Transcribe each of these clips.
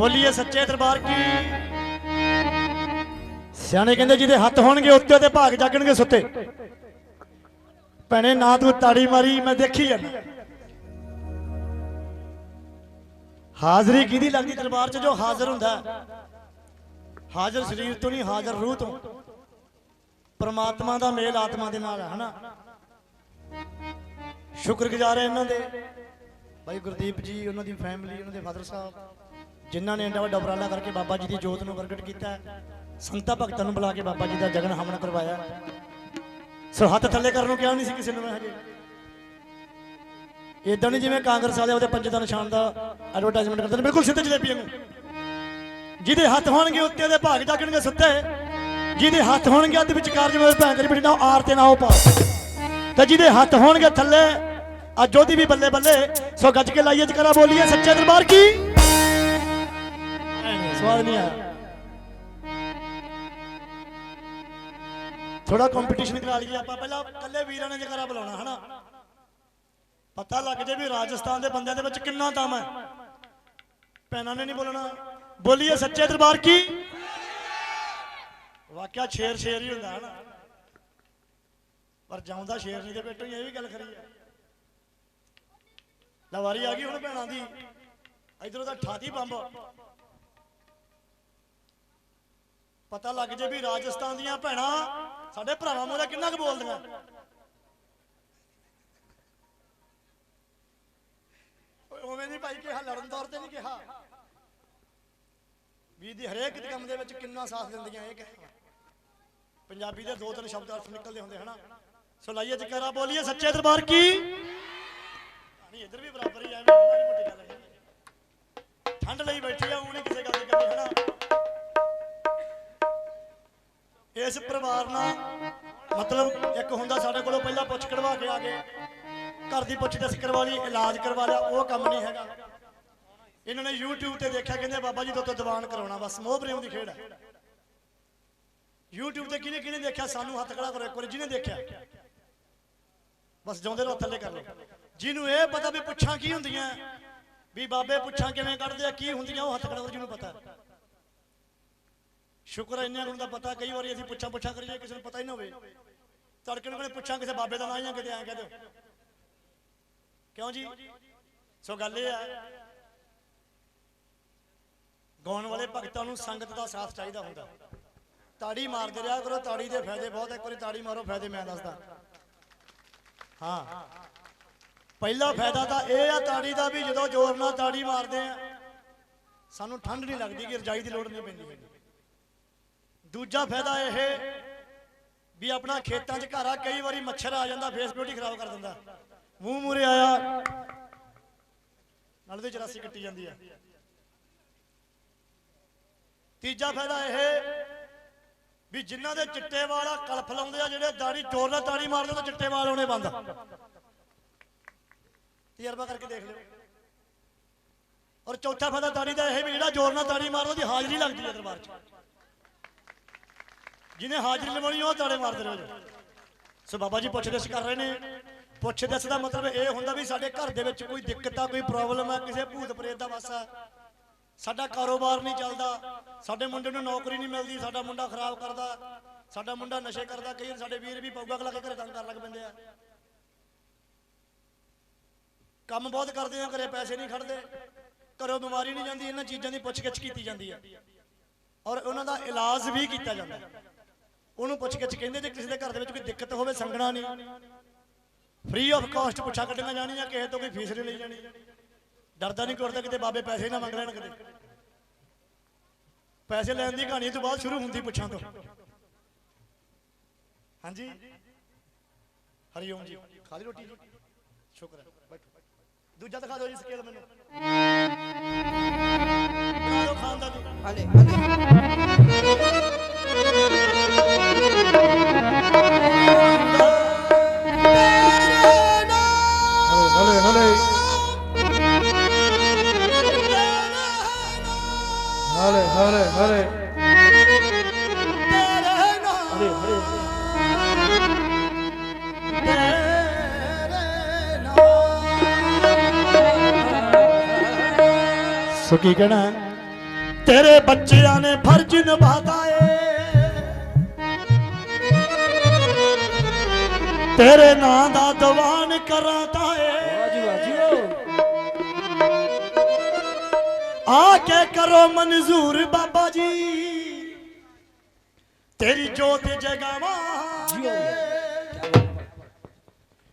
ਬੋਲੀਏ ਸੱਚੇ ਦਰਬਾਰ ਕੀ? ਸਿਆਣੇ ਕਹਿੰਦੇ ਜਿਹਦੇ ਹੱਥ ਹੋਣਗੇ ਉੱਤੇ ਤੇ ਭਾਗ ਜਾਗਣਗੇ ਸੁੱਤੇ। ਭੈਣੇ, ਨਾ ਤੂੰ ਤਾੜੀ ਮਾਰੀ, ਮੈਂ ਦੇਖੀ ਜਾਂਦਾ। ਹਾਜ਼ਰੀ ਕਿਹਦੀ ਲੱਗਦੀ ਦਰਬਾਰ 'ਚ ਜੋ ਹਾਜ਼ਰ ਹੁੰਦਾ? ਹਾਜ਼ਰ ਸਰੀਰ ਤੋਂ ਨਹੀਂ, ਹਾਜ਼ਰ ਰੂਹ ਤੋਂ। ਪਰਮਾਤਮਾ ਦਾ ਮੇਲ ਆਤਮਾ ਦੇ ਨਾਲ ਹੈ, ਹਨਾ? ਸ਼ੁਕਰਗੁਜ਼ਾਰ ਹੈ ਇਹਨਾਂ ਦੇ। ਭਾਈ ਗੁਰਦੀਪ ਜੀ, ਉਹਨਾਂ ਦੀ ਫੈਮਿਲੀ ਉਹਨਾਂ ਦੇ ਫਾਦਰ ਸਾਹਿਬ। ਜਿਨ੍ਹਾਂ ਨੇ ਇੰਨਾ ਵੱਡਾ ਉਪਰਾਲਾ ਕਰਕੇ ਬਾਬਾ ਜੀ ਦੀ ਜੋਤ ਨੂੰ ਪ੍ਰਗਟ ਕੀਤਾ ਹੈ। ਭਗਤਾਂ ਨੂੰ ਬੁਲਾ ਕੇ ਬਾਬਾ ਜੀ ਦਾ ਜਗਨ ਹਵਨ ਕਰਵਾਇਆ ਸੋ ਹੱਥ ਥੱਲੇ ਕਰਨ ਨੂੰ ਕਿਹਾ ਨਹੀਂ ਸੀ ਕਿਸੇ ਨੂੰ ਮੈਂ ਹਜੇ। ਇਦਾਂ ਨਹੀਂ ਜਿਵੇਂ ਕਾਂਗਰਸ ਵਾਲੇ ਉਹਦੇ ਪੰਜ ਦਾ ਨਿਸ਼ਾਨ ਦਾ ਐਡਵਰਟਾਈਜ਼ਮੈਂਟ ਕਰਦੇ ਨੇ, ਬਿਲਕੁਲ ਸਿੱਧੇ ਜਲੇਬੀਆਂ ਨੂੰ। ਜਿਹਦੇ ਹੱਥ ਹੋਣਗੇ ਉੱਤੇ ਦੇ ਭਾਗ ਜਾਗਣਗੇ ਸੁੱਤੇ। ਜਿਹਦੇ ਹੱਥ ਹੋਣਗੇ ਅੱਧ ਵਿਚਕਾਰ ਜਿਵੇਂ ਭੈਣ ਕਰੀ ਬਿਠੀ ਆਰ ਤੇ ਨਾ ਉਹ ਪਾ ਤੇ ਜਿਹਦੇ ਹੱਥ ਹੋਣਗੇ ਥੱਲੇ, ਅੱਜ ਉਹਦੀ ਵੀ ਬੱਲੇ ਬੱਲੇ। ਸੋ ਗੱਜ ਕੇ ਲਾਈਏ ਜਕਰਾ ਬੋਲੀਏ, ਸੱਚੇ ਦਰਬਾਰ ਕੀ? ਸਵਾਦ ਨਹੀਂ ਆਇਆ ਥੋੜਾ ਕੰਪੀਟੀਸ਼ਨ ਕਰਾ ਲਈਏ ਆਪਾਂ। ਪਹਿਲਾਂ ਕੱਲੇ ਵੀਰਾਂ ਨੇ ਜਕਰਾ ਬੁਲਾਉਣਾ, ਹਨਾ? ਪਤਾ ਲੱਗ ਜੇ ਵੀ ਰਾਜਸਥਾਨ ਦੇ ਬੰਦਿਆਂ ਦੇ ਵਿੱਚ ਕਿੰਨਾ ਦਮ ਹੈ। ਪੈਨਾਂ ਨੇ ਨਹੀਂ ਬੋਲਣਾ। ਬੋਲੀਏ ਸੱਚੇ ਦਰਬਾਰ ਕੀ? ਵਾਕਿਆ ਸ਼ੇਰ ਸ਼ੇਰ ਹੀ ਹੁੰਦਾ, ਹਨਾ? ਪਰ ਜਾਉਂਦਾ ਸ਼ੇਰ ਨਹੀਂ ਦੇ ਪੇਟੋਂ ਇਹ ਵੀ ਗੱਲ ਖਰੀ ਹੈ ਲਵਾਰੀ ਆ ਗਈ ਹੁਣ ਭੈਣਾਂ ਦੀ। ਇਧਰੋਂ ਦਾ ਠਾਦੀ ਬੰਬ। ਪਤਾ ਲੱਗ ਜੇ ਵੀ ਰਾਜਸਥਾਨ ਦੀਆਂ ਭੈਣਾਂ ਸਾਡੇ ਭਰਾਵਾਂ ਮੋਰੇ ਕਿੰਨਾ ਕੁ ਬੋਲਦੀਆਂ। ਉਵੇਂ ਨਹੀਂ ਭਾਈ ਕਿਹਾ, ਲੜਨ ਤੌਰ ਤੇ ਨਹੀਂ ਕਿਹਾ। ਵੀ ਦੀ ਹਰੇਕ ਕੰਮ ਦੇ ਵਿੱਚ ਕਿੰਨਾ ਸਾਥ ਦਿੰਦੀਆਂ, ਇਹ ਕਿਹਾ ਪੰਜਾਬੀ ਦੇ ਦੋ ਤਿੰਨ ਸ਼ਬਦ ਅਰਥ ਨਿਕਲਦੇ ਹੁੰਦੇ, ਹਨਾ? ਸੋ ਲਾਈਏ ਜਕਰਾ, ਬੋਲੀਏ ਸੱਚੇ ਦਰਬਾਰ ਕੀ? ਨਹੀਂ, ਇੱਧਰ ਵੀ ਬਰਾਬਰ ਹੀ ਐ ਮਾੜੀ ਮੋਟੀ ਗੱਲ ਹੈ। ਠੰਡ ਲਈ ਬੈਠੀ ਆ ਉਹਨੇ ਕਿਸੇ ਗੱਲ ਦੀ ਕਰਨੀ ਹਨਾ? ਇਸ ਪਰਿਵਾਰ ਨਾਲ। ਮਤਲਬ ਇੱਕ ਹੁੰਦਾ ਸਾਡੇ ਕੋਲੋਂ ਪਹਿਲਾਂ ਪੁੱਛ ਕਢਵਾ ਕੇ ਆ ਗਏ। ਘਰ ਦੀ ਪੁੱਛ ਦੱਸ ਕਰਵਾ ਲਈ, ਇਲਾਜ ਕਰਵਾ ਲਿਆ, ਉਹ ਕੰਮ ਨਹੀਂ ਹੈਗਾ। ਇਹਨਾਂ ਨੇ YouTube ਤੇ ਦੇਖਿਆ, ਕਹਿੰਦੇ ਬਾਬਾ ਜੀ ਤੋਂ ਦੀਵਾਨ ਕਰਾਉਣਾ, ਬਸ ਮੋਹ ਪ੍ਰੇਮ ਦੀ ਖੇਡ ਹੈ। YouTube ਤੇ ਕਿਹਨੇ ਕਿਹਨੇ ਦੇਖਿਆ, ਸਾਨੂੰ ਹੱਥ ਖੜਾ ਕਰੋ, ਇੱਕ ਵਾਰੀ ਜਿਹਨੇ ਦੇਖਿਆ। ਬਸ ਜਾਉਂਦੇ ਰਹੋ, ਥੱਲੇ ਕਰ ਲਓ। ਜਿਹਨੂੰ ਇਹ ਪਤਾ ਵੀ ਪੁੱਛਾਂ ਕੀ ਹੁੰਦੀਆਂ, ਵੀ ਬਾਬੇ ਪੁੱਛਾਂ ਕਿਵੇਂ ਕੱਢਦੇ ਆ, ਕੀ ਹੁੰਦੀਆਂ, ਉਹ ਹੱਥ ਖੜਾ ਕਰੋ, ਜਿਹਨੂੰ ਪਤਾ। ਸ਼ੁਕਰ ਹੈ ਇੰਨਿਆਂ ਨੂੰ ਦਾ ਪਤਾ, ਕਈ ਵਾਰੀ ਅਸੀਂ ਪੁੱਛਾਂ ਪੁੱਛਾਂ ਕਰੀਏ, ਕਿਸੇ ਨੂੰ ਪਤਾ ਹੀ ਨਾ ਹੋਵੇ। ਤੜਕਣ ਨੂੰ ਪੁੱਛਾਂ, ਕਿਸੇ ਬਾਬੇ ਦਾ ਨਾਂ ਜਾਂ ਕਿਤੇ ਐਂ ਕਹਿ ਦਿਓ। ਕਿਉਂ ਜੀ? ਸੋ ਗੱਲ ਇਹ ਆ, ਗਾਉਣ ਵਾਲੇ ਭਗਤਾਂ ਨੂੰ ਸੰਗਤ ਦਾ ਸਾਥ ਚਾਹੀਦਾ ਹੁੰਦਾ। ਤਾੜੀ ਮਾਰਦੇ ਰਿਹਾ ਕਰੋ, ਤਾੜੀ ਦੇ ਫਾਇਦੇ ਬਹੁਤ ਇੱਕ ਵਾਰੀ ਤਾੜੀ ਮਾਰੋ, ਫਾਇਦੇ ਮੈਂ ਦੱਸਦਾ। ਹਾਂ। ਪਹਿਲਾ ਫਾਇਦਾ ਤਾਂ ਇਹ ਆ, ਤਾੜੀ ਦਾ ਵੀ ਜਦੋਂ ਜ਼ੋਰ ਨਾਲ ਤਾੜੀ ਮਾਰਦੇ ਆ, ਸਾਨੂੰ ਠੰਡ ਨਹੀਂ ਲੱਗਦੀ ਕਿ ਰਜਾਈ ਦੀ ਲੋੜ ਨਹੀਂ ਪੈਂਦੀ ਦੂਜਾ ਫਾਇਦਾ ਇਹ ਵੀ ਆਪਣਾ ਖੇਤਾਂ 'ਚ ਘਰ ਆ, ਕਈ ਵਾਰੀ ਮੱਛਰ ਆ ਜਾਂਦਾ ਫੇਸ ਬਿਊਟੀ ਖਰਾਬ ਕਰ ਦਿੰਦਾ। ਮੂੰਹ ਮੂਰੇ ਆਇਆ, ਨਾਲ ਦੇ ਚਰਾਸੀ ਕੱਟੀ ਜਾਂਦੀ ਆ। ਤੀਜਾ ਫਾਇਦਾ ਇਹ ਵੀ ਜਿਨ੍ਹਾਂ ਦੇ ਚਿੱਟੇ ਵਾਲਾ ਕਲਫ ਲਾਉਂਦੇ ਆ, ਜਿਹੜੇ ਦਾੜੀ ਚੋਰ ਨਾਲ ਤਾੜੀ ਮਾਰਦੇ ਤਾਂ ਚਿੱਟੇ ਵਾਲ ਆਉਣੇ ਬੰਦ ਤਜਰਬਾ ਕਰਕੇ ਦੇਖ ਲਿਓ। ਔਰ ਚੌਥਾ ਫਾਇਦਾ ਦਾੜੀ ਦਾ ਇਹ ਵੀ ਜਿਹੜਾ ਜ਼ੋਰ ਨਾਲ ਤਾੜੀ ਮਾਰਦਾ, ਉਹਦੀ ਹਾਜ਼ਰੀ ਲੱਗਦੀ ਹੈ ਦਰਬਾਰ 'ਚ। ਜਿਹਨੇ ਹਾਜ਼ਰੀ ਲਵਾਉਣੀ ਉਹ ਤਾੜੇ ਮਾਰਦੇ ਰਹੋ ਸੋ ਬਾਬਾ ਜੀ ਪੁੱਛਦਿਸ ਕਰ ਰਹੇ ਨੇ। ਪੁੱਛਦਿਸ ਦਾ ਮਤਲਬ ਇਹ ਹੁੰਦਾ ਵੀ ਸਾਡੇ ਘਰ ਦੇ ਵਿੱਚ ਕੋਈ ਦਿੱਕਤ ਆ, ਕੋਈ ਪ੍ਰੋਬਲਮ ਆ, ਕਿਸੇ ਭੂਤ ਪ੍ਰੇਤ ਦਾ ਵਾਸਾ ਸਾਡਾ ਕਾਰੋਬਾਰ ਨਹੀਂ ਚੱਲਦਾ। ਸਾਡੇ ਮੁੰਡੇ ਨੂੰ ਨੌਕਰੀ ਨਹੀਂ ਮਿਲਦੀ, ਸਾਡਾ ਮੁੰਡਾ ਖਰਾਬ ਕਰਦਾ। ਸਾਡਾ ਮੁੰਡਾ ਨਸ਼ੇ ਕਰਦਾ। ਕਈ ਵਾਰ ਸਾਡੇ ਵੀਰ ਵੀ ਪੌਗਾ ਖਲਾ ਕੇ ਘਰੇ ਤੰਗ ਕਰਨ ਲੱਗ ਪੈਂਦੇ ਆ। ਕੰਮ ਬਹੁਤ ਕਰਦੇ ਆ, ਘਰੇ ਪੈਸੇ ਨਹੀਂ ਖੜਦੇ। ਘਰੋਂ ਬਿਮਾਰੀ ਨਹੀਂ ਜਾਂਦੀ, ਇਹਨਾਂ ਚੀਜ਼ਾਂ ਦੀ ਪੁੱਛਗਿੱਛ ਕੀਤੀ ਜਾਂਦੀ ਹੈ ਔਰ ਉਹਨਾਂ ਦਾ ਇਲਾਜ ਵੀ ਕੀਤਾ ਜਾਂਦਾ। ਹੈ ਉਹਨੂੰ ਪੁੱਛਗਿੱਛ ਕਹਿੰਦੇ ਜੇ ਕਿਸੇ ਦੇ ਘਰ ਦੇ ਵਿੱਚ ਕੋਈ ਦਿੱਕਤ ਹੋਵੇ ਸੰਗਣਾ ਨਹੀਂ। ਫ੍ਰੀ ਆਫ ਕਾਸਟ ਪੁੱਛਾ ਕੱਢੀਆਂ ਜਾਣੀਆਂ, ਕਿਸੇ ਤੋਂ ਕੋਈ ਫੀਸ ਨਹੀਂ ਲਈ ਜਾਣੀ। ਡਰਦਾ ਨਹੀਂ ਕਰਦਾ ਕਿਤੇ ਬਾਬੇ ਪੈਸੇ ਨਾ ਮੰਗ ਲੈਣ ਕਿਤੇ ਪੈਸੇ ਲੈਣ ਦੀ ਕਹਾਣੀ ਤੋਂ ਬਾਅਦ ਸ਼ੁਰੂ ਹੁੰਦੀ ਪੁੱਛਾਂ ਤੋਂ। ਹਾਂਜੀ? ਹਰੀਓਮ ਜੀ। ਖਾ ਲਈ ਰੋਟੀ? ਜੀ ਸ਼ੁਕਰ ਹੈ। ਬੈਠੋ। ਦੂਜਾ ਦਿਖਾ ਦਿਓ ਜੀ ਸਕੇਲ ਮੈਨੂੰ। ਬਣਾ ਦਿਓ ਖਾਣ ਦਾ ਜੀ ਹਲੇ ਹਲੇ ਕੀ ਕਹਿਣਾ ਤੇਰੇ ਬੱਚਿਆਂ ਨੇ ਫਰਜ਼ ਨਿਭਾਤਾ ਏ। ਤੇਰੇ ਨਾਂ ਦਾ ਦੀਵਾਨ ਕਰਾਤਾ ਏ। ਵਾਜੀ ਵਾਜੀ ਆ ਕੇ ਕਰੋ ਮਨਜ਼ੂਰ ਬਾਬਾ ਜੀ। ਤੇਰੀ ਜੋਤ ਜਗਾਵਾਂ।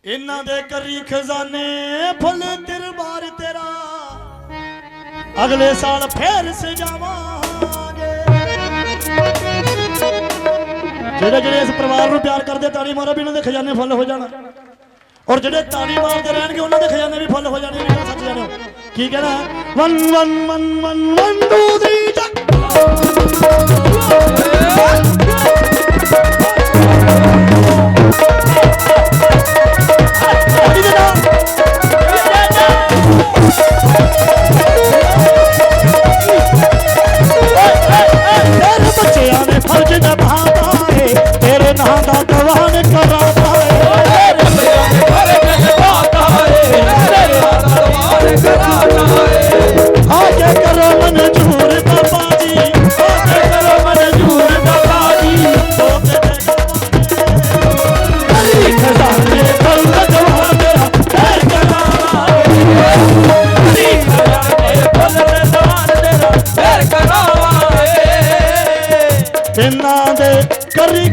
ਇਹਨਾਂ ਦੇ ਕਰੀ ਖਜ਼ਾਨੇ ਫੁੱਲ ਅਗਲੇ ਸਾਲ ਫੇਰ ਸਜਾਵਾਂਗੇ। ਜਿਹੜੇ ਜਿਹੜੇ ਇਸ ਪਰਿਵਾਰ ਨੂੰ ਪਿਆਰ ਕਰਦੇ ਤਾੜੀ ਮਾਰੋ ਵੀ ਇਹਨਾਂ ਦੇ ਖਜ਼ਾਨੇ ਫੁੱਲ ਹੋ ਜਾਣ। ਔਰ ਜਿਹੜੇ ਤਾੜੀ ਮਾਰਦੇ ਰਹਿਣਗੇ, ਉਹਨਾਂ ਦੇ ਖਜ਼ਾਨੇ ਵੀ ਫੁੱਲ ਹੋ ਜਾਣੇ ਨੇ ਸੱਚ ਜਾਣੋ ਕੀ ਕਹਿਣਾ? One one one one one two three ਚੱਕ ਬੱਚਿਆਂ ਨੇ ਫਰਜ਼ ਤੇਰੇ ਨਾਂ ਦਾ ਦੀਵਾਨ ਕਰਾਤਾ ਕਰੀ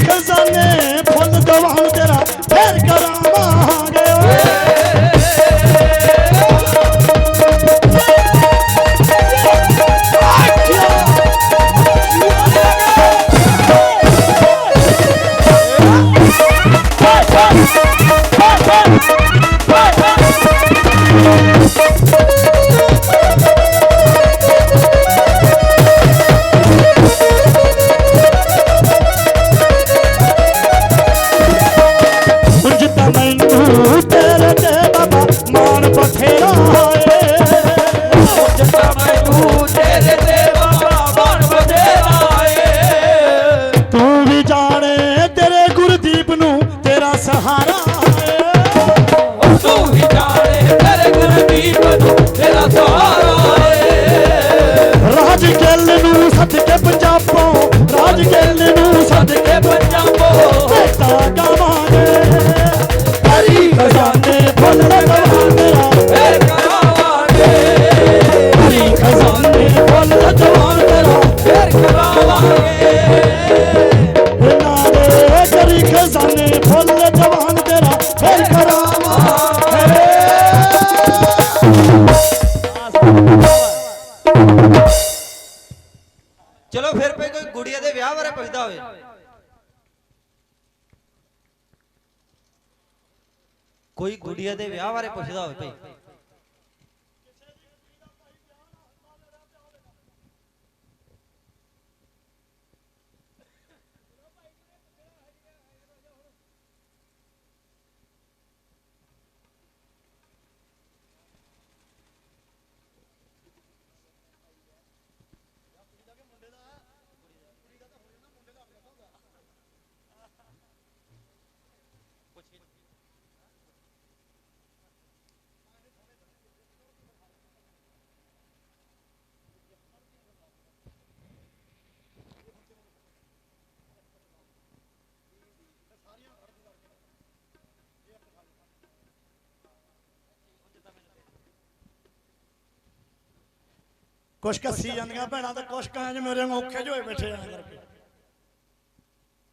ਕੁਛ ਕੱਸੀ ਜਾਂਦੀਆਂ ਭੈਣਾਂ ਤੇ ਕੁਛ ਕਾਂ ਜ ਮੇਰੇ ਔਖੇ ਜਿਹੇ ਹੋਏ ਬੈਠੇ ਆ ਕਰਕੇ।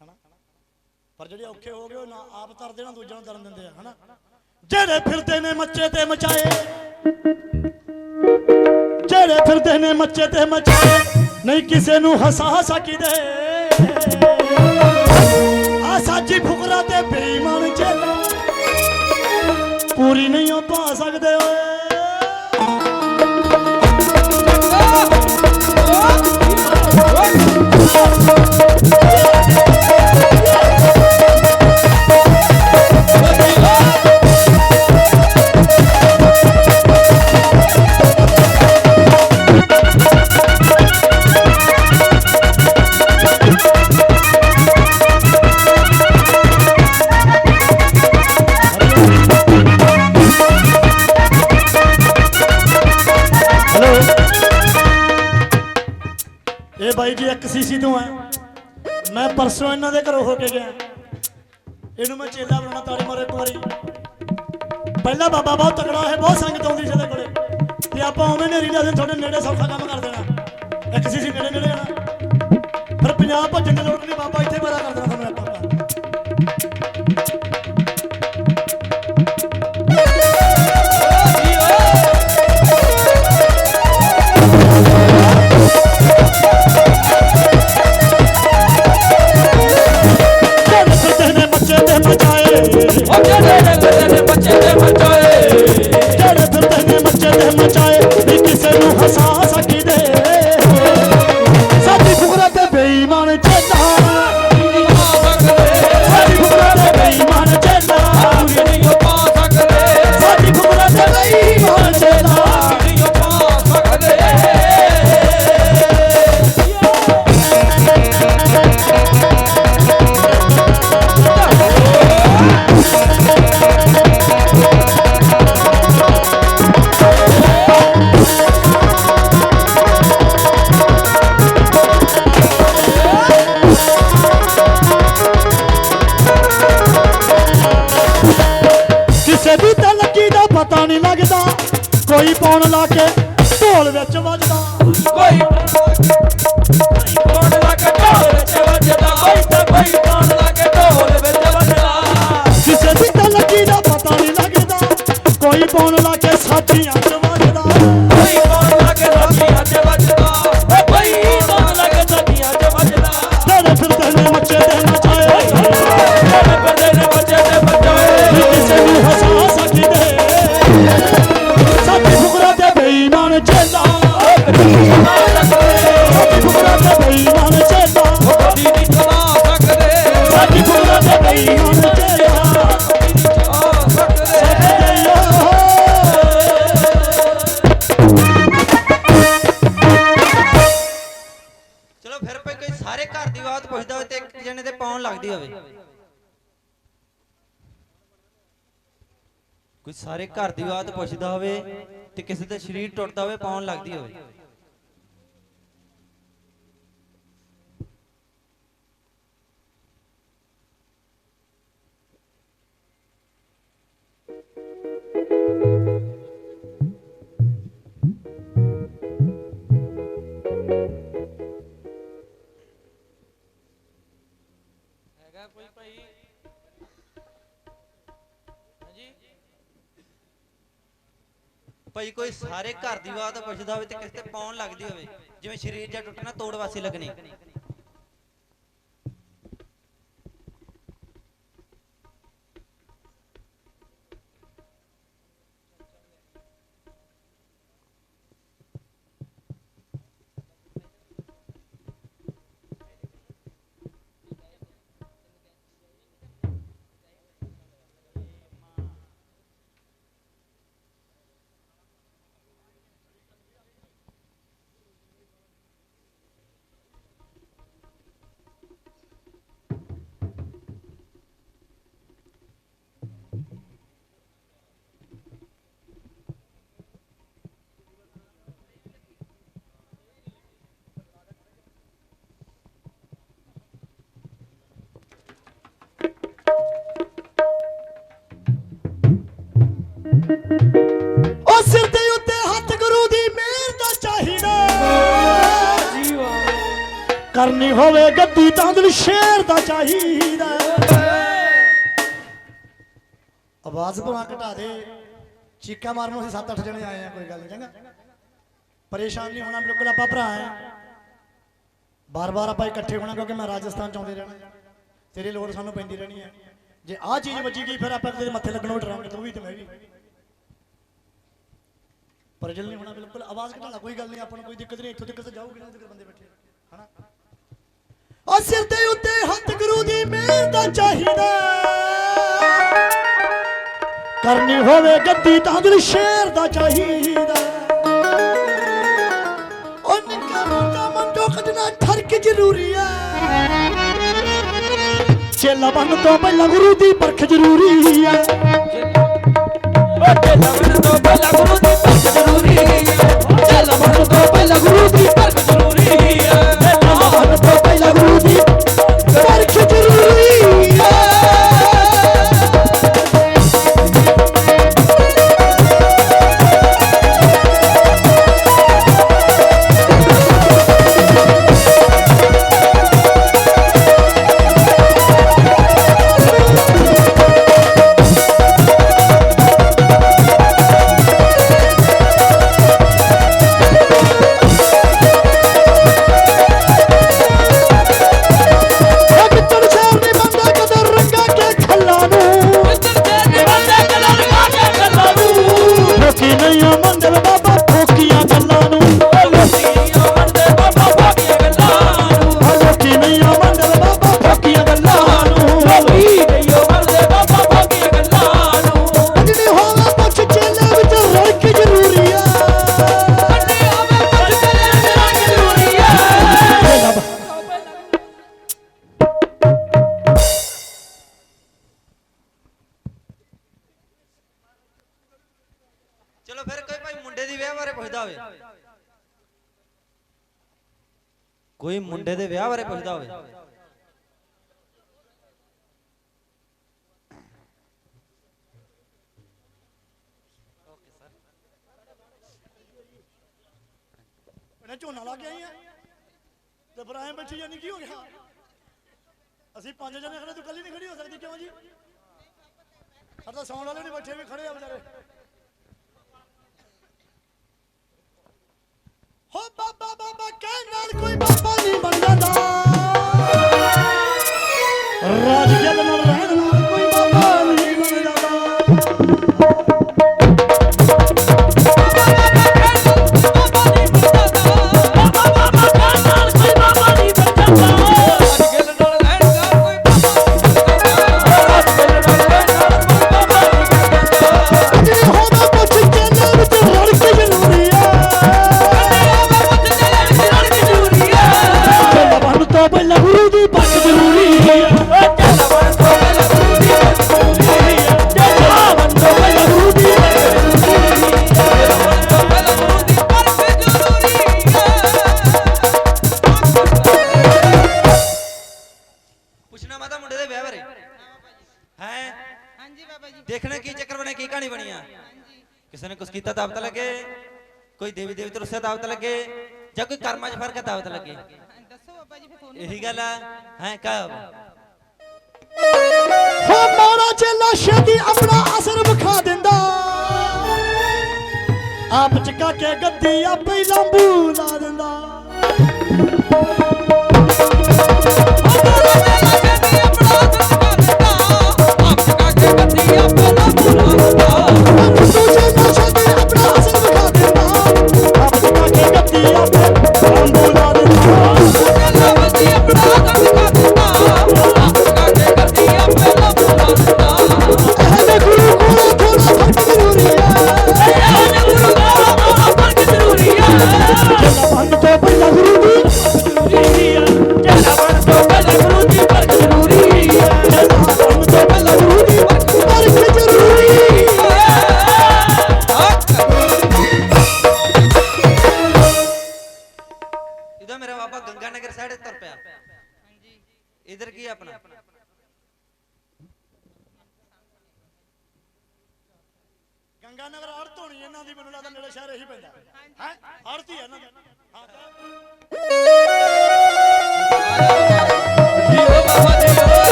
ਹਨਾ? ਪਰ ਜਿਹੜੇ ਔਖੇ ਹੋ ਗਏ ਨਾ ਆਪ ਤਰਦੇ, ਨਾ ਦੂਜਿਆਂ ਨੂੰ ਤਰਨ ਦਿੰਦੇ ਆ, ਹਨਾ? ਜਿਹੜੇ ਫਿਰਦੇ ਨੇ ਮੱਚੇ ਤੇ ਮਚਾਏ, ਜਿਹੜੇ ਫਿਰਦੇ ਨੇ ਮੱਚੇ ਤੇ ਮਚਾਏ, ਨਹੀਂ ਕਿਸੇ ਨੂੰ ਹਸਾ ਸਕੀਦੇ ਆ ਸਾਜੀ ਫੁਕਰਾ ਤੇ ਬੇਈਮਾਨ ਚੇਲੇ ਪੂਰੀ ਨਹੀਂ ਉਹ ਪਾ ਸਕਦੇ ਓਏ। ਬਾਈ ਜੀ, ਇੱਕ ਸੀਸੀ ਤੋਂ ਆ। ਮੈਂ ਪਰਸੋਂ ਇਹਨਾਂ ਦੇ ਘਰੋਂ ਹੋ ਕੇ ਗਿਆ। ਇਹਨੂੰ ਮੈਂ ਚੇਲਾ ਬਣਾਉਣਾ, ਤਾੜੀ ਮਾਰੋ ਇੱਕ ਵਾਰੀ। ਪਹਿਲਾ ਬਾਬਾ ਬਹੁਤ ਤਕੜਾ ਹੈ, ਬਹੁਤ ਸੰਗਤ ਆਉਂਦੀ ਸੀ ਕੋਲੇ। ਤੇ ਆਪਾਂ ਉਵੇਂ ਨੇ ਰੀਲਾ ਦੇ ਤੁਹਾਡੇ ਨੇੜੇ ਸੌਖਾ ਕੰਮ ਕਰ ਦੇਣਾ। ਇੱਕ ਸੀਸੀ ਨੇੜੇ ਨੇੜੇ ਆਣਾ ਫਿਰ ਪੰਜਾਬ ਭੱਜਣ ਦੀ ਲੋੜ ਨਹੀਂ, ਬਾਬਾ ਇੱਥੇ ਪੈਦਾ ਕਰ ਉਹ ਜਿਹੜੇ ਘਰ ਦੀ ਬਾਤ ਪੁੱਛਦਾ ਹੋਵੇ ਤੇ ਕਿਸੇ ਦਾ ਸਰੀਰ ਟੁੱਟਦਾ ਹੋਵੇ ਪਾਉਣ ਲੱਗਦੀ ਹੋਵੇ। ਭਾਈ ਕੋਈ ਸਾਰੇ ਘਰ ਦੀ ਬਾਤ ਪੁੱਛਦਾ ਹੋਵੇ ਤੇ ਕਿਸੇ ਤੇ ਪਾਉਣ ਲੱਗਦੀ ਹੋਵੇ, ਜਿਵੇਂ ਸਰੀਰ ਜਾਂ ਟੁੱਟਣਾ ਤੋੜ ਵਾਸੀ ਲੱਗਣੀ। ਉਹ ਸਿਰ ਦੇ ਉੱਤੇ ਹੱਥ ਗੁਰੂ ਦੀ ਮਿਹਰ ਦਾ ਚਾਹੀਦਾ। ਕਰਨੀ ਹੋਵੇ ਗੱਦੀ ਤਾਂ ਦਿਲ ਸ਼ੇਰ ਦਾ ਚਾਹੀਦਾ। ਆਵਾਜ਼ ਭਾਵੇਂ ਘਟਾ ਦੇ। ਚੀਕਾਂ ਮਾਰਨ ਨੂੰ ਅਸੀਂ 7-8 ਜਣੇ ਆਏ ਆ, ਕੋਈ ਗੱਲ ਨਹੀਂ ਚੰਗਾ। ਪਰੇਸ਼ਾਨ ਨਹੀਂ ਹੋਣਾ, ਬਿਲਕੁਲ ਆਪਾਂ ਭਰਾ ਆ। ਬਾਰ-ਬਾਰ ਆਪਾਂ ਇਕੱਠੇ ਹੋਣਾ, ਕਿਉਂਕਿ ਮੈਂ ਰਾਜਸਥਾਨ ਚ ਆਉਂਦੇ ਰਹਿਣਾ। ਤੇਰੀ ਲੋੜ ਸਾਨੂੰ ਪੈਂਦੀ ਰਹਿਣੀ ਹੈ ਜੇ ਆਹ ਚੀਜ਼ ਵੱਜੀ ਗਈ, ਫਿਰ ਆਪਾਂ ਤੇਰੇ ਮੱਥੇ ਲੱਗਣੋਂ ਡਰਾਂਗੇ, ਤੂੰ ਵੀ ਤੇ ਮੈਂ ਵੀ। ਪਰਜਲ ਨਹੀਂ ਹੋਣਾ, ਬਿਲਕੁਲ। ਆਵਾਜ਼ ਘਟਾਣਾ ਕੋਈ ਗੱਲ ਨਹੀਂ, ਆਪਾਂ ਨੂੰ ਕੋਈ ਦਿੱਕਤ ਨਹੀਂ, ਇੱਥੋਂ ਤੱਕ ਤਾਂ ਜਾਊਗੀ ਨਾ ਤੱਕ ਬੰਦੇ ਬੈਠੇ। ਹਨਾ? ਆ ਸਿਰ ਦੇ ਉੱਤੇ ਹੱਥ ਗੁਰੂ ਦੀ ਮਿਹਰ ਦਾ ਚਾਹੀਦਾ ਕਰਨੀ ਹੋਵੇ ਗੱਦੀ ਤਾਂ ਦਿਲ ਸ਼ੇਰ ਦਾ ਚਾਹੀਦਾ ਉਹ ਨਿੱਕਾ ਮੋਟਾ ਮੰਡੋ ਖਜਣਾ ਠਰਕ ਜ਼ਰੂਰੀ ਆ ਚੇਲਾ ਬਣ ਤੋਂ ਪਹਿਲਾਂ ਗੁਰੂ ਦੀ ਪਰਖ ਜ਼ਰੂਰੀ ਆ ਚੱਲ ਮਨ ਤੋਂ ਪਹਿਲਾਂ ਗੁਰੂ ਦੀ ਅਸੀਂ ਪੰਜ ਜਣੇ ਖੜੇ, ਤੂੰ ਕੱਲੀ ਨਹੀਂ ਖੜੀ ਹੋ ਸਕਦੀ, ਕਿਉਂ ਜੀ? ਸਾਡੇ ਤਾਂ ਸੌਣ ਵਾਲੇ ਨਹੀਂ ਬੈਠੇ ਵੀ ਖੜੇ ਆ ਵਿਚਾਰੇ। ਪੁੱਛਣਾ ਮਾਤਾ ਮੁੰਡੇ ਦੇ ਵਿਆਹ ਬਾਰੇ। ਹੈ ਹਾਂਜੀ ਬਾਬਾ ਜੀ। ਦੇਖਣਾ ਕੀ ਚੱਕਰ ਬਣਿਆ ਕੀ ਕਹਾਣੀ ਬਣੀ ਆ? ਕਿਸੇ ਨੇ ਕੁਛ ਕੀਤਾ ਤਾਂ ਪਤਾ ਲੱਗੇ? ਕੋਈ ਦੇਵੀ ਦੇਵਤੇ ਰੁੱਸੇ ਤਾਂ ਪਤਾ ਲੱਗੇ? ਜਾਂ ਕੋਈ ਕਰਮਾਂ 'ਚ ਫ਼ਰਕ ਤਾਂ ਪਤਾ ਲੱਗੇ? ਦੱਸੋ ਬਾਬਾ ਜੀ ਫਿਰ ਤੁਹਾਨੂੰ ਇਹੀ ਗੱਲ ਆ। ਹੈ ਕਬ ਹੋ ਮਾਰਾ ਚੇਲਾ ਛੇਤੀ ਆਪਣਾ ਅਸਰ ਵਿਖਾ ਦਿੰਦਾ। ਆਪ ਚਕਾ ਕੇ ਗੱਦੀ ਆਪੇ ਲੰਬੂ ਲਾ ਦਿੰਦਾ। Oh, no.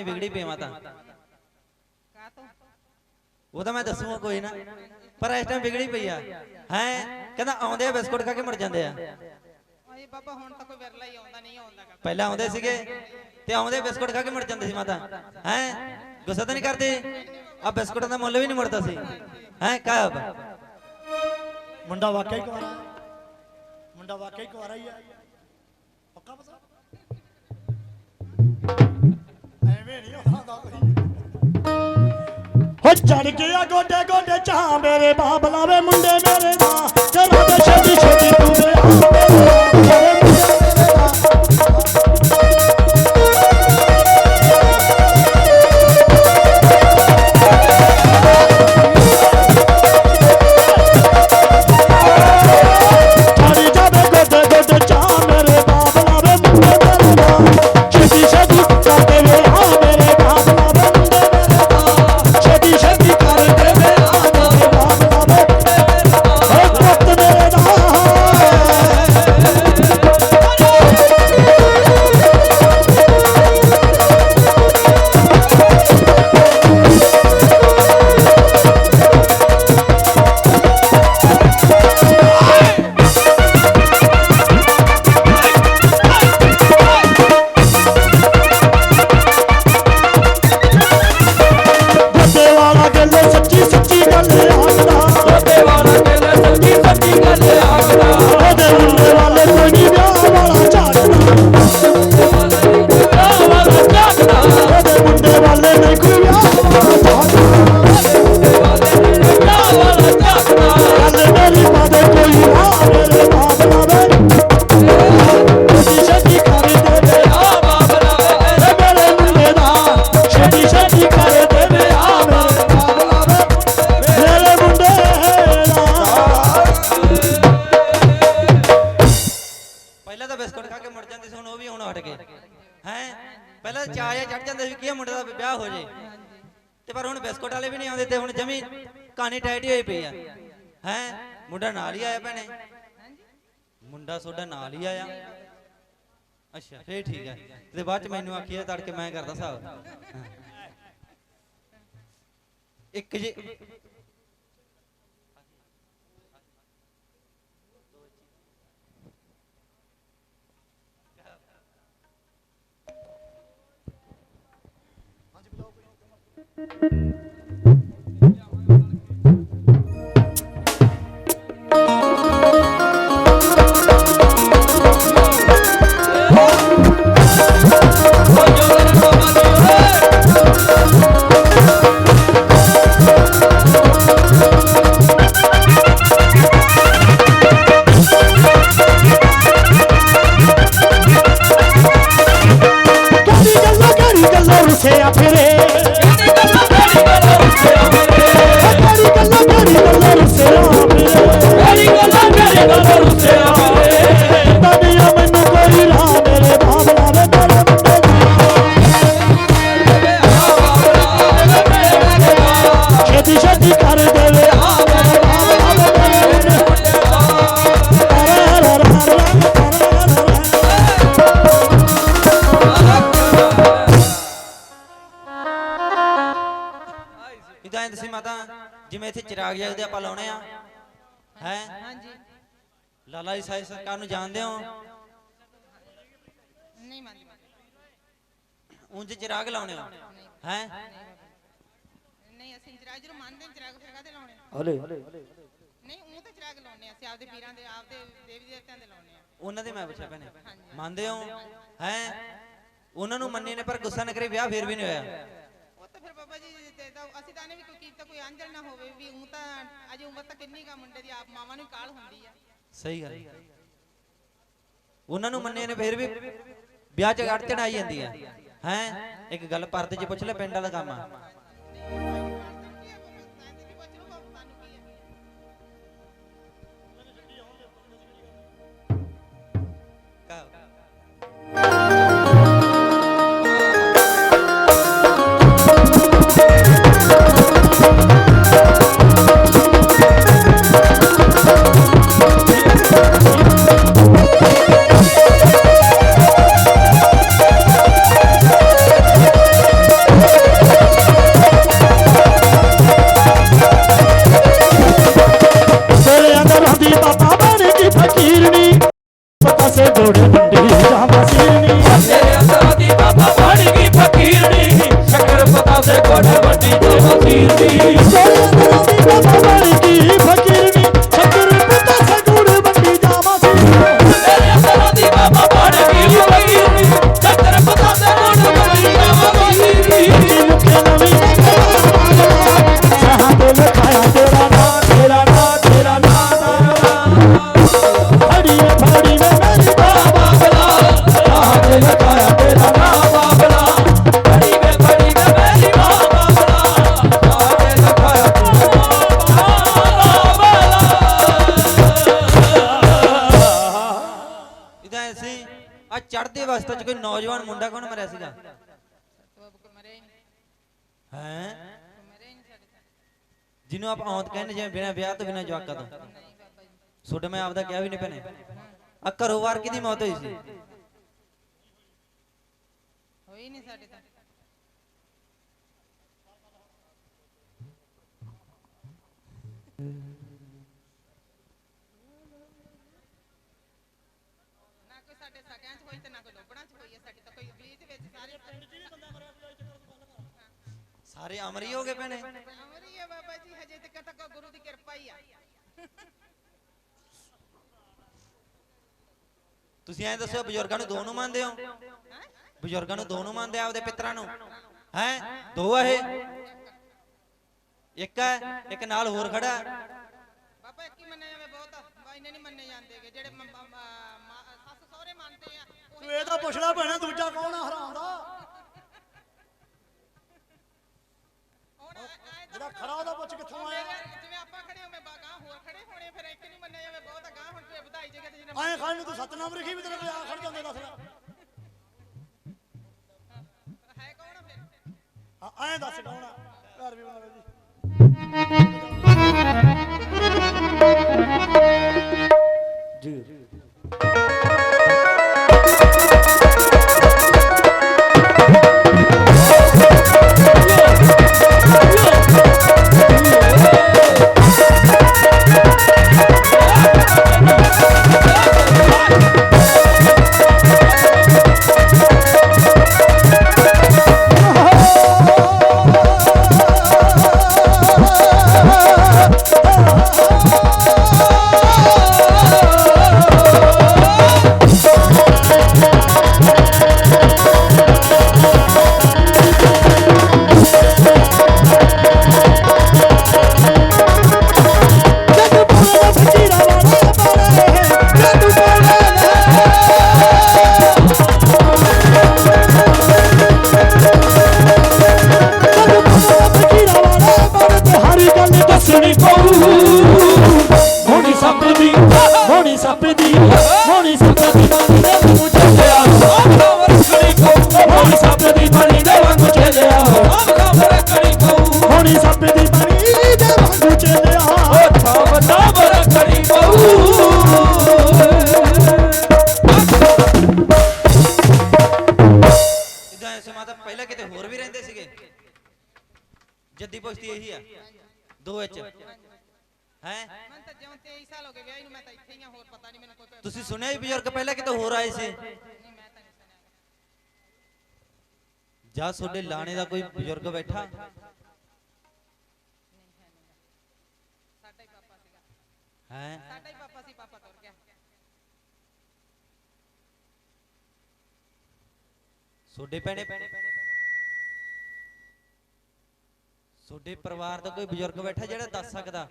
ਕਹਾਣੀ ਵਿਗੜੀ ਪਈ ਆ ਮਾਤਾ। ਕਾ ਤੋਂ ਉਹ ਤਾਂ ਮੈਂ ਦੱਸੂਗਾ ਕੋਈ ਨਾ ਪਰ ਇਸ ਟਾਈਮ ਵਿਗੜੀ ਪਈ ਆ। ਹੈ? ਕਹਿੰਦਾ ਆਉਂਦੇ ਆ ਬਿਸਕੁਟ ਖਾ ਕੇ ਮਰ ਜਾਂਦੇ ਆ। ਓਏ ਬਾਬਾ ਹੁਣ ਤਾਂ ਕੋਈ ਵਿਰਲਾ ਹੀ ਆਉਂਦਾ ਨਹੀਂ ਆਉਂਦਾ ਗਾ। ਪਹਿਲਾਂ ਆਉਂਦੇ ਸੀਗੇ ਤੇ ਆਉਂਦੇ ਬਿਸਕੁਟ ਖਾ ਕੇ ਮਰ ਜਾਂਦੇ ਸੀ ਮਾਤਾ। ਹੈ? ਗੁੱਸਾ ਤਾਂ ਨਹੀਂ ਕਰਦੇ? ਆ ਬਿਸਕੁਟਾਂ ਦਾ ਮੁੱਲ ਵੀ ਨਹੀਂ ਮੁੜਦਾ ਸੀ। ਹੈ ਕਬ ਮੁੰਡਾ ਵਾਕਿਆ ਹੀ ਕੁਆਰਾ। ਮੁੰਡਾ ਵਾਕਿਆ ਹੀ ਕੁਆਰਾ ਹੀ ਆ। ਪੱਕਾ ਪਤਾ? ਹੋ ਚੜ ਗਿਆ ਗੋਡੇ ਗੋਡੇ ਚਾਹ ਮੇਰੇ ਬਾਪ ਲਾਵੇ ਮੁੰਡੇ ਮੇਰੇ ਦਾ ਕਰਾਂ ਤੇ ਛੇਤੀ ਛੇਤੀ ਤੂੰ ਵੇ ਆ। ਮੇਰੇ ਮੁੰਡਾ ਤੁਹਾਡਾ ਨਾਲ ਹੀ ਆਇਆ ਅੱਛਾ, ਫੇਰ ਠੀਕ ਹੈ ਤੇ ਬਾਅਦ ਚ ਮੈਨੂੰ ਆਖੀਏ ਤੜਕੇ ਮੈਂ ਕਰਦਾ ਹਿਸਾਬ ਹਾਂ। ਇੱਕ ਜੀ ਕਰੀ ਲਾਲਾ ਜੀ ਸਾਹਿਬ ਸਰਕਾਰ ਨੂੰ ਜਾਣਦੇ ਹੋ? ਨਹੀਂ ਮੰਨਦੀ ਉਂਝ ਚਿਰਾਗ ਲਾਉਣੇ ਹੋ? ਹੈ? ਨਹੀਂ ਅਸੀਂ ਚਿਰਾਗ ਜਦੋਂ ਮੰਨਦੇ ਚਿਰਾਗ ਫਿਰ ਕਾਹਦੇ ਲਾਉਣੇ? ਹਲੇ? ਨਹੀਂ ਉਹ ਤਾਂ ਚਿਰਾਗ ਲਾਉਣੇ ਆ ਅਸੀਂ ਆਪਦੇ ਪੀਰਾਂ ਦੇ ਆਪਦੇ ਦੇਵੀ ਦੇਵਤਿਆਂ ਦੇ ਲਾਉਣੇ ਆ। ਉਹਨਾਂ ਦੇ ਮੈਂ ਪੁੱਛਿਆ ਭੈਣੇ। ਮੰਨਦੇ ਹੋ? ਹੈ? ਉਹਨਾਂ ਨੂੰ ਮੰਨੇ ਨੇ ਪਰ ਗੁੱਸਾ ਨਾ ਕਰੇ ਵਿਆਹ ਫੇਰ ਵੀ ਨਹੀਂ ਹੋਇਆ। ਤਾਂ ਫਿਰ ਬਾਬਾ ਜੀ ਤੇ ਤਾਂ ਅਸੀਂ ਤਾਂ ਨੇ ਵੀ ਕੋਈ ਕੀਤਾ ਕੋਈ ਅੰਜਲ ਨਾ ਹੋਵੇ ਵੀ ਉਹ ਤਾਂ ਅਜੇ ਉਮਰ ਤਾਂ ਕਿੰਨੀ ਕਾ ਮੁੰਡੇ ਦੀ, ਆਪ ਮਾਵਾਂ ਨੂੰ ਕਾਲ ਹੁੰਦੀ ਆ। ਸਹੀ ਗੱਲ। ਉਹਨਾਂ ਨੂੰ ਮੰਨੇ ਨੇ ਫੇਰ ਵੀ ਵਿਆਹ ਚ ਗੜ ਆਈ ਜਾਂਦੀ ਹੈ ਹੈ? ਇੱਕ ਗੱਲ ਪਰਦੇ 'ਚ ਪੁੱਛ ਲੈ, ਪਿੰਡ ਵਾਲਾ ਕੰਮ ਆ। ਜਿਹਨੂੰ ਆਪਾਂ ਔਂਤ ਕਹਿੰਦੇ ਜਿਵੇਂ ਬਿਨਾਂ ਵਿਆਹ ਤੋਂ ਬਿਨਾਂ ਜਵਾਕਾਂ ਤੋਂ। ਛੋਟੇ ਮੈਂ ਆਪਦਾ ਕਿਹਾ ਵੀ ਨਹੀਂ ਭੈਣੇ। ਆ ਘਰੋਂ ਵਾਰ ਕਿਹਦੀ ਮੌਤ ਹੋਈ ਸੀ? ਹੋਈ ਨਹੀਂ ਸਾਡੇ ਤਾਂ। ਨਾ ਕੋਈ ਸਾਡੇ ਸਕਿਆਂ 'ਚ ਹੋਈ ਤੇ ਨਾ ਕੋਈ ਲੋਬੜਾਂ 'ਚ ਹੋਈ ਹੈ। ਸਾਡੀ ਤਾਂ ਕੋਈ ਬੀਜ ਵਿੱਚ ਸਾਰੇ ਸਾਰੇ ਅਮਰੀ ਹੋ ਗਏ ਭੈਣੇ ਅਮਰੀ ਹੈ ਬਾਬਾ ਜੀ ਹਜੇ ਤੱਕ ਤਾਂ ਗੁਰੂ ਦੀ ਕਿਰਪਾ ਹੀ ਆ ਤੁਸੀਂ ਐਂ ਦੱਸੋ ਬਜ਼ੁਰਗਾਂ ਨੂੰ ਦੋ ਨੂੰ ਮੰਨਦੇ ਹੋ? ਬਜ਼ੁਰਗਾਂ ਨੂੰ ਦੋ ਨੂੰ ਮੰਨਦੇ ਆ ਆਪਦੇ ਪਿੱਤਰਾਂ ਨੂੰ? ਹੈ? ਦੋ ਆ ਇਹ? ਇੱਕ ਹੈ ਇੱਕ ਨਾਲ ਹੋਰ ਖੜਾ। ਬਾਬਾ ਇੱਕ ਹੀ ਮੰਨਿਆ ਜਾਵੇ ਬਹੁਤ। ਆ ਬਾ ਇੰਨੇ ਨਹੀਂ ਮੰਨੇ ਜਾਂਦੇਗੇ ਜਿਹੜੇ ਸੱਸ ਸਹੁਰੇ ਮੰਨਦੇ ਆ। ਤੂੰ ਇਹ ਤਾਂ ਪੁੱਛਣਾ ਭੈਣਾ ਦੂਜਾ ਕੌਣ ਆ ਹਰਾਮ ਦਾ ਜਿਹੜਾ ਖੜਾ ਉਹਦਾ ਪੁੱਛ ਕਿੱਥੋਂ ਆਇਆ? ਖੜੇ ਹੋਣੇ ਫਿਰ ਇੱਕ ਤੂੰ ਸਤਨਾਮ ਰਖੀ ਵੀ ਤੇਰੇ ਕੋਲ ਆ ਖੜ ਜਾਂਦੇ ਦੱਸ ਹੈ ਕੌਣ ਆ ਫਿਰ? ਹਾਂ ਐ ਦੱਸ ਕੌਣ ਆ? ਘਰ ਵੀ ਬਣਾਵੇ ਜੀ। ਜੀ। ਜਾਂ ਤੁਹਾਡੇ ਲਾਣੇ ਦਾ ਕੋਈ ਬਜ਼ੁਰਗ ਬੈਠਾ? ਹੈ? ਸਾਡਾ ਹੀ ਪਾਪਾ ਤੁਹਾਡੇ ਤੁਹਾਡੇ ਪਰਿਵਾਰ ਦਾ ਕੋਈ ਬਜ਼ੁਰਗ ਬੈਠਾ ਜਿਹੜਾ ਦੱਸ ਸਕਦਾ?